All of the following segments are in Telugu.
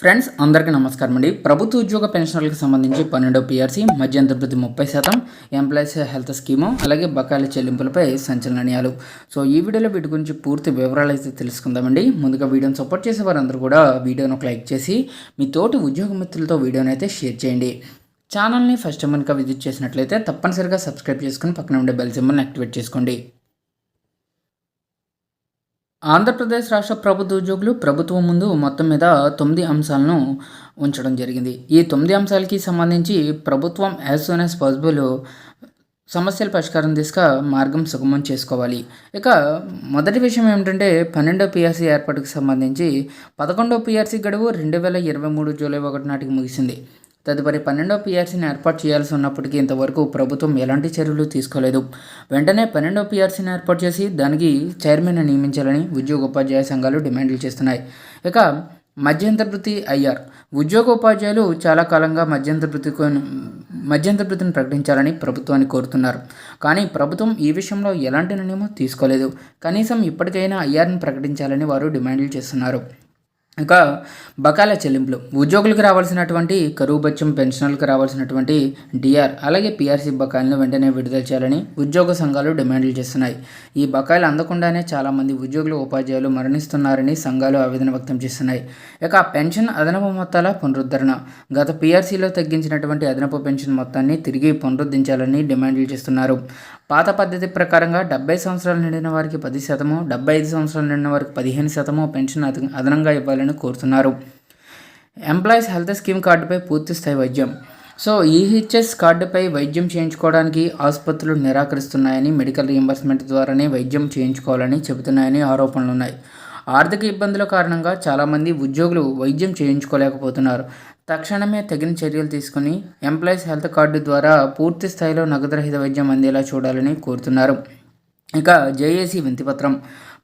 ఫ్రెండ్స్ అందరికీ నమస్కారం అండి. ప్రభుత్వ ఉద్యోగ పెన్షనర్లకు సంబంధించి పన్నెండో పిఆర్సీ మధ్యంతర ప్రతి ముప్పై శాతం ఎంప్లాయీస్ హెల్త్ స్కీము అలాగే బకాయిల చెల్లింపులపై సంచలనాలు సో ఈ వీడియోలో వీటి గురించి పూర్తి వివరాలు అయితే తెలుసుకుందామండి ముందుగా వీడియోని సపోర్ట్ చేసే వారందరూ కూడా వీడియోను ఒక లైక్ చేసి మీ తోటి ఉద్యోగ మిత్రులతో వీడియోని అయితే షేర్ చేయండి. ఛానల్ని ఫస్ట్ టైం కనుక విజిట్ చేసినట్లయితే తప్పనిసరిగా సబ్స్క్రైబ్ చేసుకుని పక్కన ఉండే బెల్ సింబల్ని యాక్టివేట్ చేసుకోండి. ఆంధ్రప్రదేశ్ రాష్ట్ర ప్రభుత్వ ఉద్యోగులు ప్రభుత్వం ముందు మొత్తం మీద తొమ్మిది అంశాలను ఉంచడం జరిగింది. ఈ తొమ్మిది అంశాలకి సంబంధించి ప్రభుత్వం యాజ్ సూన్ యాజ్ పాసిబుల్ సమస్యల పరిష్కారం దిశగా మార్గం సుగమం చేసుకోవాలి. ఇక మొదటి విషయం ఏమిటంటే పన్నెండో పిఆర్సీ ఏర్పాటుకు సంబంధించి పదకొండో పిఆర్సీ గడువు రెండు వేల ఇరవై మూడు జూలై ఒకటి నాటికి ముగిసింది. తదుపరి పన్నెండో పిఆర్సీని ఏర్పాటు చేయాల్సి ఉన్నప్పటికీ ఇంతవరకు ప్రభుత్వం ఎలాంటి చర్యలు తీసుకోలేదు. వెంటనే పన్నెండో పీఆర్సీని ఏర్పాటు చేసి దానికి చైర్మన్ నియమించాలని ఉద్యోగ ఉపాధ్యాయ సంఘాలు డిమాండ్లు చేస్తున్నాయి. ఇక మధ్యంతర వృత్తి ఐఆర్. ఉద్యోగోపాధ్యాయులు చాలా కాలంగా మధ్యంతర వృత్తి మధ్యంతర వృత్తిని ప్రకటించాలని ప్రభుత్వాన్ని కోరుతున్నారు. కానీ ప్రభుత్వం ఈ విషయంలో ఎలాంటి నిర్ణయం తీసుకోలేదు. కనీసం ఇప్పటికైనా ఐఆర్ని ప్రకటించాలని వారు డిమాండ్లు చేస్తున్నారు. ఇంకా బకాల చెల్లింపులు. ఉద్యోగులకు రావాల్సినటువంటి కరువు బత్యం పెన్షనర్లకు రావాల్సినటువంటి డిఆర్ అలాగే పిఆర్సీ బకాయిలను వెంటనే విడుదల చేయాలని ఉద్యోగ సంఘాలు డిమాండ్లు చేస్తున్నాయి. ఈ బకాయిలు అందకుండానే చాలామంది ఉద్యోగులు ఉపాధ్యాయులు మరణిస్తున్నారని సంఘాలు ఆవేదన వ్యక్తం చేస్తున్నాయి. ఇక పెన్షన్ అదనపు మొత్తాల పునరుద్ధరణ. గత పిఆర్సీలో తగ్గించినటువంటి అదనపు పెన్షన్ మొత్తాన్ని తిరిగి పునరుద్ధరించాలని డిమాండ్లు చేస్తున్నారు. పాత పద్ధతి ప్రకారంగా డెబ్బై సంవత్సరాలు నిండిన వారికి పది శాతము డెబ్బై ఐదు సంవత్సరాలు నిండిన వారికి పదిహేను శాతము పెన్షన్ అదనంగా ఇవ్వాలని కోరుతున్నారు. ఎంప్లాయీస్ హెల్త్ స్కీమ్ కార్డుపై పూర్తి స్థాయి వైద్యం. సో ఈహెచ్ఎస్ కార్డుపై వైద్యం చేయించుకోవడానికి ఆసుపత్రులు నిరాకరిస్తున్నాయని మెడికల్ రీఎంబర్స్మెంట్ ద్వారానే వైద్యం చేయించుకోవాలని చెబుతున్నాయని ఆరోపణలు ఉన్నాయి ఆర్థిక ఇబ్బందుల కారణంగా చాలామంది ఉద్యోగులు వైద్యం చేయించుకోలేకపోతున్నారు. తక్షణమే తగిన చర్యలు తీసుకుని ఎంప్లాయీస్ హెల్త్ కార్డు ద్వారా పూర్తి స్థాయిలో నగదురహిత వైద్యం అందేలా చూడాలని కోరుతున్నారు. ఇక జేఏసీ వింతిపత్రం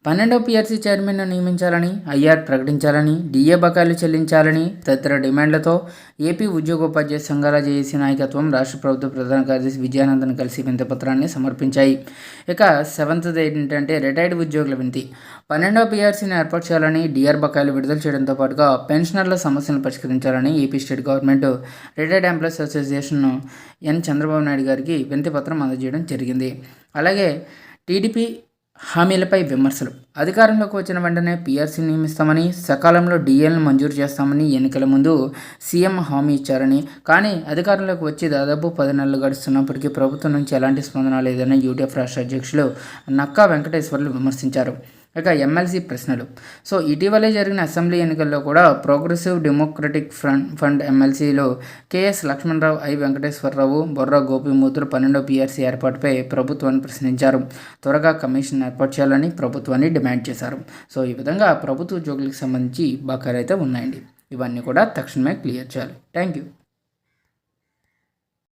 పన్నెండో పిఆర్సీ చైర్మన్ను నియమించాలని ఐఆర్ ప్రకటించాలని డిఏ బకాయిలు చెల్లించాలని తదితర డిమాండ్లతో ఏపీ ఉద్యోగోపాధ్యాయ సంఘాల జేఏసీ నాయకత్వం రాష్ట్ర ప్రభుత్వ ప్రధాన కార్యదర్శి విజయానందన్ కలిసి వింతపత్రాన్ని సమర్పించాయి. ఇక సెవెంత్ ఏంటంటే రిటైర్డ్ ఉద్యోగుల వింతి పన్నెండో పిఆర్సీని ఏర్పాటు చేయాలని డిఆర్ బకాయిలు విడుదల చేయడంతో పాటుగా పెన్షనర్ల సమస్యలను పరిష్కరించాలని AP state government retired employees association N Chandrababu Naidu గారికి వింతిపత్రం అందజేయడం జరిగింది. అలాగే టీడీపీ హామీలపై విమర్శలు. అధికారంలోకి వచ్చిన వెంటనే పీఆర్సీ నియమిస్తామని సకాలంలో డిఎల్ను మంజూరు చేస్తామని ఎన్నికల ముందు సీఎం హామీ ఇచ్చారని. కానీ అధికారంలోకి వచ్చి దాదాపు పది నెలలు గడుస్తున్నప్పటికీ ప్రభుత్వం నుంచి ఎలాంటి స్పందన లేదని యూటీఎఫ్ రాష్ట్ర అధ్యక్షులు నక్కా వెంకటేశ్వర్లు విమర్శించారు. ఇక ఎమ్మెల్సీ ప్రశ్నలు. సో ఇటీవలే జరిగిన అసెంబ్లీ ఎన్నికల్లో కూడా ప్రోగ్రెసివ్ డెమోక్రటిక్ ఫ్రంట్ ఫండ్ ఎమ్మెల్సీలో కేఎస్ లక్ష్మణరావు ఐ వెంకటేశ్వరరావు బొర్ర గోపిమూతులు పన్నెండో పీఆర్సీ ఏర్పాటుపై ప్రభుత్వాన్ని ప్రశ్నించారు. త్వరగా కమిషన్ ఏర్పాటు చేయాలని ప్రభుత్వాన్ని డిమాండ్ చేశారు. సో ఈ విధంగా ప్రభుత్వ ఉద్యోగులకు సంబంధించి బకాయిలు అయితే ఉన్నాయండి. ఇవన్నీ కూడా తక్షణమే క్లియర్ చేయాలి. Thank you